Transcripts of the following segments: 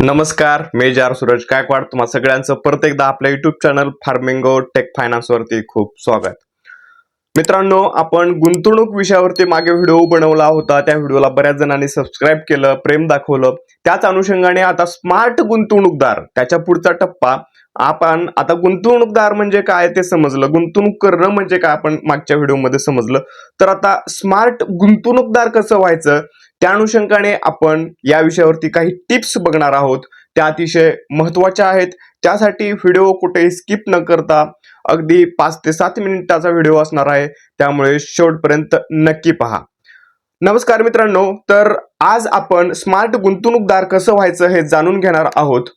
नमस्कार मी जार सूरज गायकवाड. तुम्हा सगळ्यांचं परत एकदा आपल्या YouTube channel Farmingo tech finance वरती खूप स्वागत. मित्रांनो आपण गुंतवणूक विषयावरती मागे व्हिडिओ बनवला होता. त्या व्हिडिओला बऱ्याच जणांनी सबस्क्राईब केलं प्रेम दाखवलं. त्याच अनुषंगाने आता स्मार्ट गुंतवणूकदार त्याच्या पुढचा टप्पा. आपण आता गुंतवणूकदार म्हणजे काय ते समजलं गुंतवणूक करणं म्हणजे काय आपण मागच्या व्हिडिओमध्ये समजलं. तर आता स्मार्ट गुंतवणूकदार कसं व्हायचं? त्या अनुषंगाने आपण या विषयावरती काही टिप्स बघणार आहोत. त्या अतिशय महत्त्वाच्या आहेत. त्यासाठी व्हिडिओ कुठेही स्किप न करता अगदी पाच ते सात मिनिटाचा व्हिडिओ असणार आहे. त्यामुळे शेवटपर्यंत नक्की पहा. नमस्कार मित्रांनो तर आज आपण स्मार्ट गुंतवणूकदार कसं व्हायचं हे जाणून घेणार आहोत.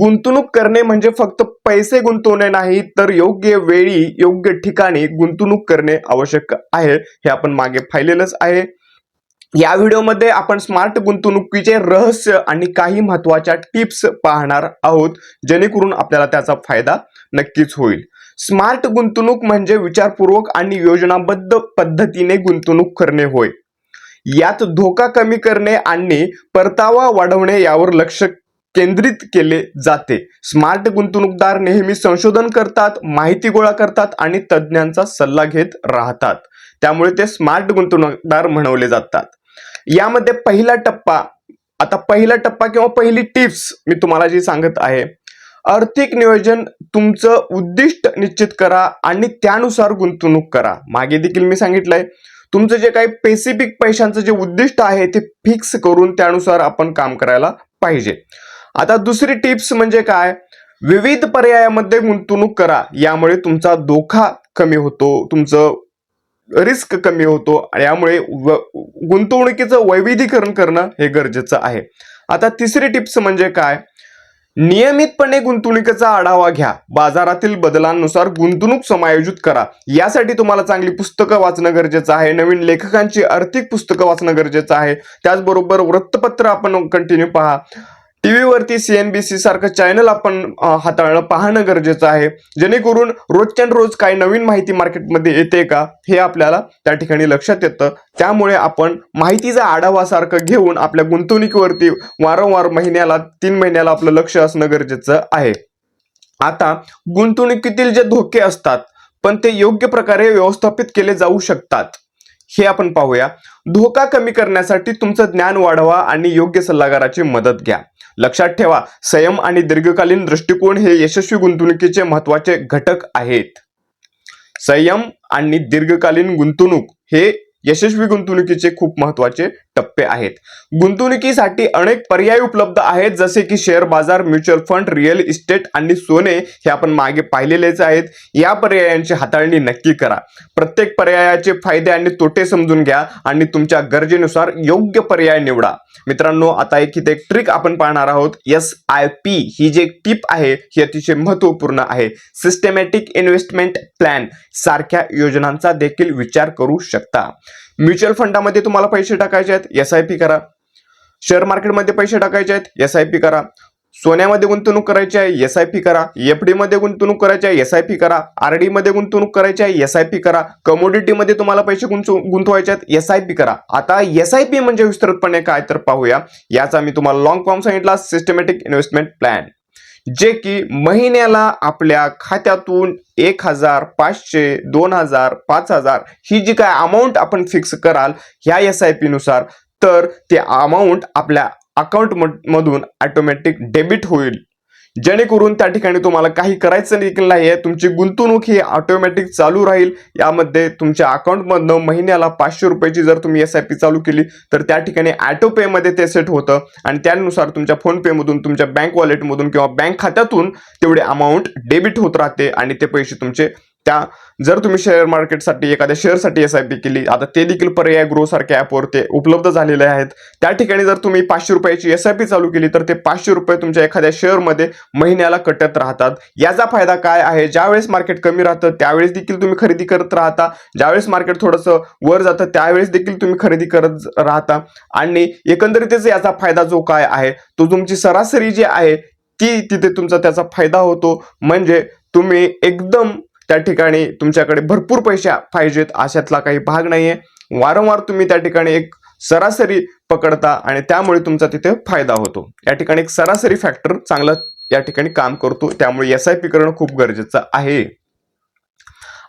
गुंतवणूक करणे म्हणजे फक्त पैसे गुंतवणे नाही तर योग्य वेळी योग्य ठिकाणी गुंतवणूक करणे आवश्यक आहे हे आपण मागे पाहिलेलंच आहे. या व्हिडिओमध्ये आपण स्मार्ट गुंतवणुकीचे रहस्य आणि काही महत्त्वाच्या टिप्स पाहणार आहोत जेणेकरून आपल्याला त्याचा फायदा नक्कीच होईल. स्मार्ट गुंतवणूक म्हणजे विचारपूर्वक आणि योजनाबद्ध पद्धतीने गुंतवणूक करणे होय. यात धोका कमी करणे आणि परतावा वाढवणे यावर लक्ष केंद्रित केले जाते. स्मार्ट गुंतवणूकदार नेहमी संशोधन करतात माहिती गोळा करतात आणि तज्ज्ञांचा सल्ला घेत राहतात. त्यामुळे ते स्मार्ट गुंतवणूकदार म्हणवले जातात. यामध्ये पहिला टप्पा आता पहिला टप्पा किंवा पहिली टिप्स मी तुम्हाला जी सांगत आहे. आर्थिक नियोजन तुमचं उद्दिष्ट निश्चित करा आणि त्यानुसार गुंतवणूक करा. मागे देखील मी सांगितलंय तुमचं जे काही स्पेसिफिक पैशांचं जे उद्दिष्ट आहे ते फिक्स करून त्यानुसार आपण काम करायला पाहिजे. आता दुसरी टिप्स म्हणजे काय? विविध पर्यायामध्ये गुंतवणूक करा. यामुळे तुमचा धोका कमी होतो तुमचं रिस्क कमी होतो आणि यामुळे व- गुंतवणुकीचं वैविधीकरण करणं हे गरजेचं आहे. आता तिसरी टिप्स म्हणजे काय? नियमितपणे गुंतवणुकीचा आढावा घ्या. बाजारातील बदलांनुसार गुंतवणूक समायोजित करा. यासाठी तुम्हाला चांगली पुस्तकं वाचणं गरजेचं आहे. नवीन लेखकांची आर्थिक पुस्तकं वाचणं गरजेचं आहे. त्याचबरोबर वृत्तपत्र आपण कंटिन्यू पहा. टीव्हीवरती सीएनबीसी सारखं चॅनल आपण हाताळणं पाहणं गरजेचं आहे. जेणेकरून रोजच्या रोज काही नवीन माहिती मार्केटमध्ये येते का हे आपल्याला त्या ठिकाणी लक्षात येतं. त्यामुळे आपण माहितीचा आढावा सारखं घेऊन आपल्या गुंतवणुकीवरती वारंवार महिन्याला तीन महिन्याला आपलं लक्ष असणं गरजेचं आहे. आता गुंतवणुकीतील जे धोके असतात पण ते योग्य प्रकारे व्यवस्थापित केले जाऊ शकतात. हे आपण पाहूया. धोका कमी करण्यासाठी तुमचं ज्ञान वाढवा आणि योग्य सल्लागाराची मदत घ्या. लक्षात ठेवा संयम आणि दीर्घकालीन दृष्टिकोन हे यशस्वी गुंतवणुकीचे महत्त्वाचे घटक आहेत. संयम आणि दीर्घकालीन गुंतवणूक हे यशस्वी गुंतवणुकीचे खूप महत्त्वाचे टप्पे आहेत. गुंतवणुकीसाठी अनेक पर्याय उपलब्ध आहेत जसे की शेअर बाजार म्युच्युअल फंड रिअल इस्टेट आणि सोने हे आपण मागे पाहिलेलेच आहेत. या पर्यायांची हाताळणी नक्की करा. प्रत्येक पर्यायाचे फायदे आणि तोटे समजून घ्या आणि तुमच्या गरजेनुसार योग्य पर्याय निवडा. मित्रांनो आता एक इथे एक ट्रिक आपण पाहणार आहोत. एस आय पी ही जी एक टिप आहे ही अतिशय महत्त्वपूर्ण आहे. सिस्टमॅटिक इन्व्हेस्टमेंट प्लॅन सारख्या योजनांचा देखील विचार करू शकता. म्युच्युअल फंडामध्ये तुम्हाला पैसे टाकायचे आहेत एस आय पी करा. शेअर मार्केटमध्ये पैसे टाकायचे आहेत एस आय पी करा. सोन्यामध्ये गुंतवणूक करायची आहे एस आय पी करा. एफमध्ये गुंतवणूक करायची आहे एस आय पी करा. आरमध्ये गुंतवणूक करायची आहे एस आय पी करा. कमोडिटी मध्ये तुम्हाला पैसे गुंतव गुंतवायचे आहेत एस आय पी करा. आता एस आय पी म्हणजे विस्तृतपणे काय तर पाहूया. याचा मी तुम्हाला लॉंग फॉर्म सांगितला सिस्टमॅटिक इन्व्हेस्टमेंट प्लॅन जे की महिन्याला आपल्या खात्यातून एक हजार पाचशे दोन हजार पाच हजार ही जी काय अमाऊंट आपण फिक्स कराल ह्या एस आय पी नुसार तर ते अमाऊंट आपल्या अकाउंट मधून ऑटोमॅटिक डेबिट होईल. जेणेकरून त्या ठिकाणी तुम्हाला काही करायचं देखील नाही आहे तुमची गुंतवणूक ही ऑटोमॅटिक चालू राहील. यामध्ये तुमच्या अकाउंटमधनं महिन्याला पाचशे रुपयाची जर तुम्ही एस आय पी चालू केली तर त्या ठिकाणी ॲटोपेमध्ये ते सेट होतं. आणि त्यानुसार तुमच्या फोनपेमधून तुमच्या बँक वॉलेटमधून किंवा बँक खात्यातून तेवढे अमाऊंट डेबिट होत राहते आणि ते पैसे तुमचे त्या जर तुम्ही शेअर मार्केटसाठी एखाद्या शेअरसाठी एस आय पी केली आता ते देखील पर्याय ग्रो सारख्या ॲपवर ते उपलब्ध झालेले आहेत. त्या ठिकाणी जर तुम्ही पाचशे रुपयाची एस आय पी चालू केली तर ते पाचशे रुपये तुमच्या एखाद्या शेअरमध्ये महिन्याला कटत राहतात. याचा फायदा काय आहे? ज्यावेळेस मार्केट कमी राहतं त्यावेळेस देखील तुम्ही खरेदी करत राहता. ज्यावेळेस मार्केट थोडंसं वर जातं त्यावेळेस देखील तुम्ही खरेदी करत राहता. आणि एकंदरीतच याचा फायदा जो काय आहे? तो तुमची सरासरी जी आहे ती तिथे तुमचा त्याचा फायदा होतो. म्हणजे तुम्ही एकदम त्या ठिकाणी तुमच्याकडे भरपूर पैसे पाहिजेत अशातला काही भाग नाहीये. वारंवार तुम्ही त्या ठिकाणी एक सरासरी पकडता आणि त्यामुळे तुमचा तिथे फायदा होतो. या ठिकाणी एक सरासरी फॅक्टर चांगला या ठिकाणी काम करतो. त्यामुळे एस आय पी करणं खूप गरजेचं आहे.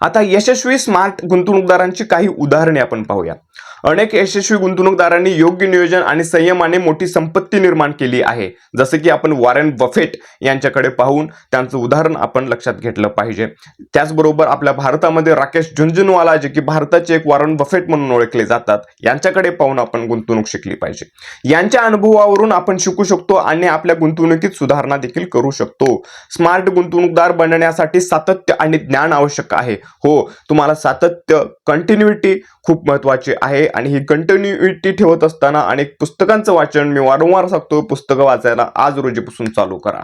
आता यशस्वी स्मार्ट गुंतवणूकदारांची काही उदाहरणे आपण पाहूया. अनेक यशस्वी गुंतवणूकदारांनी योग्य नियोजन आणि संयमाने मोठी संपत्ती निर्माण केली आहे. जसं की आपण वॉरेन बफेट यांच्याकडे पाहून त्यांचं उदाहरण आपण लक्षात घेतलं पाहिजे. त्याचबरोबर आपल्या भारतामध्ये राकेश झुंझुनवाला जे की भारताचे एक वॉरन बफेट म्हणून ओळखले जातात यांच्याकडे पाहून आपण गुंतवणूक शिकली पाहिजे. यांच्या अनुभवावरून आपण शिकू शकतो आणि आपल्या गुंतवणुकीत सुधारणा देखील करू शकतो. स्मार्ट गुंतवणूकदार बनण्यासाठी सातत्य आणि ज्ञान आवश्यक आहे. हो तुम्हाला सातत्य कंटिन्युटी खूप महत्वाची आहे. आणि ही कंटिन्युटी ठेवत असताना अनेक पुस्तकांचं वाचन मी वारंवार सांगतो. पुस्तकं वाचायला आज रोजीपासून चालू करा.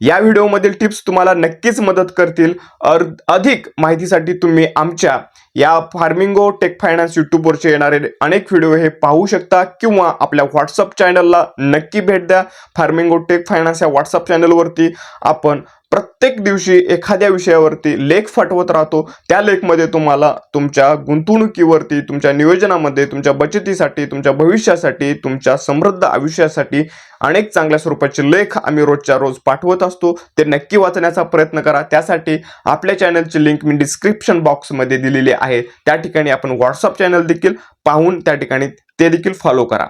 या व्हिडिओमधील टिप्स तुम्हाला नक्कीच मदत करतील. अर अधिक माहितीसाठी तुम्ही आमच्या या फार्मिंगो टेक फायनान्स यूट्यूबवरचे येणारे अनेक व्हिडिओ हे पाहू शकता किंवा आपल्या व्हॉट्सअप चॅनलला नक्की भेट द्या. फार्मिंगो टेक फायनान्स या व्हॉट्सअप चॅनलवरती आपण प्रत्येक दिवशी एखाद्या विषयावरती लेख पाठवत राहतो. त्या लेखमध्ये तुम्हाला तुमच्या गुंतवणुकीवरती तुमच्या नियोजनामध्ये तुमच्या बचतीसाठी तुमच्या भविष्यासाठी तुमच्या समृद्ध आयुष्यासाठी अनेक चांगल्या स्वरूपाचे लेख आम्ही रोजच्या रोज पाठवत असतो. ते नक्की वाचण्याचा प्रयत्न करा. त्यासाठी आपल्या चॅनलची लिंक मी डिस्क्रिप्शन बॉक्समध्ये दिलेली आहे. त्या ठिकाणी आपण व्हॉट्सअप चॅनल देखील पाहून त्या ठिकाणी ते देखील फॉलो करा.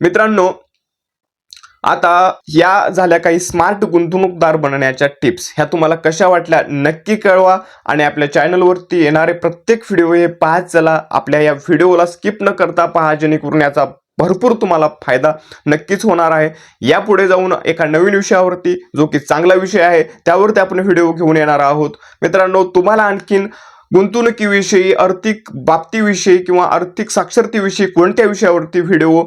मित्रांनो आता या झाल्या काही स्मार्ट गुंतवणूकदार बनण्याच्या टिप्स ह्या तुम्हाला कशा वाटल्या नक्की कळवा आणि आपल्या चॅनलवरती येणारे प्रत्येक व्हिडिओ हे पाहत चला. आपल्या या व्हिडिओला स्किप न करता पहा जेणेकरून याचा भरपूर तुम्हाला फायदा नक्कीच होणार आहे. यापुढे जाऊन एका नवीन विषयावरती जो की चांगला विषय आहे त्यावरती आपण व्हिडिओ घेऊन येणार आहोत. मित्रांनो तुम्हाला आणखीन गुंतवणुकीविषयी आर्थिक बाबतीविषयी किंवा आर्थिक साक्षरतेविषयी कोणत्या विषयावरती व्हिडिओ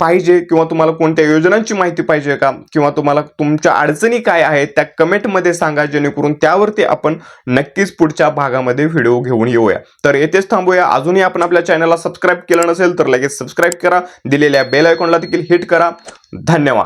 पाहिजे किंवा तुम्हाला कोणत्या योजनांची माहिती पाहिजे का? किंवा तुम्हाला तुमच्या अडचणी काय आहेत त्या कमेंटमध्ये सांगा जेणेकरून त्यावरती आपण नक्कीच पुढच्या भागामध्ये व्हिडिओ घेऊन येऊया. तर येथेच थांबूया. अजूनही आपण आपल्या चॅनलला सबस्क्राईब केलं नसेल तर लगेच सबस्क्राईब करा. दिलेल्या बेल आयकॉनला देखील हिट करा. धन्यवाद.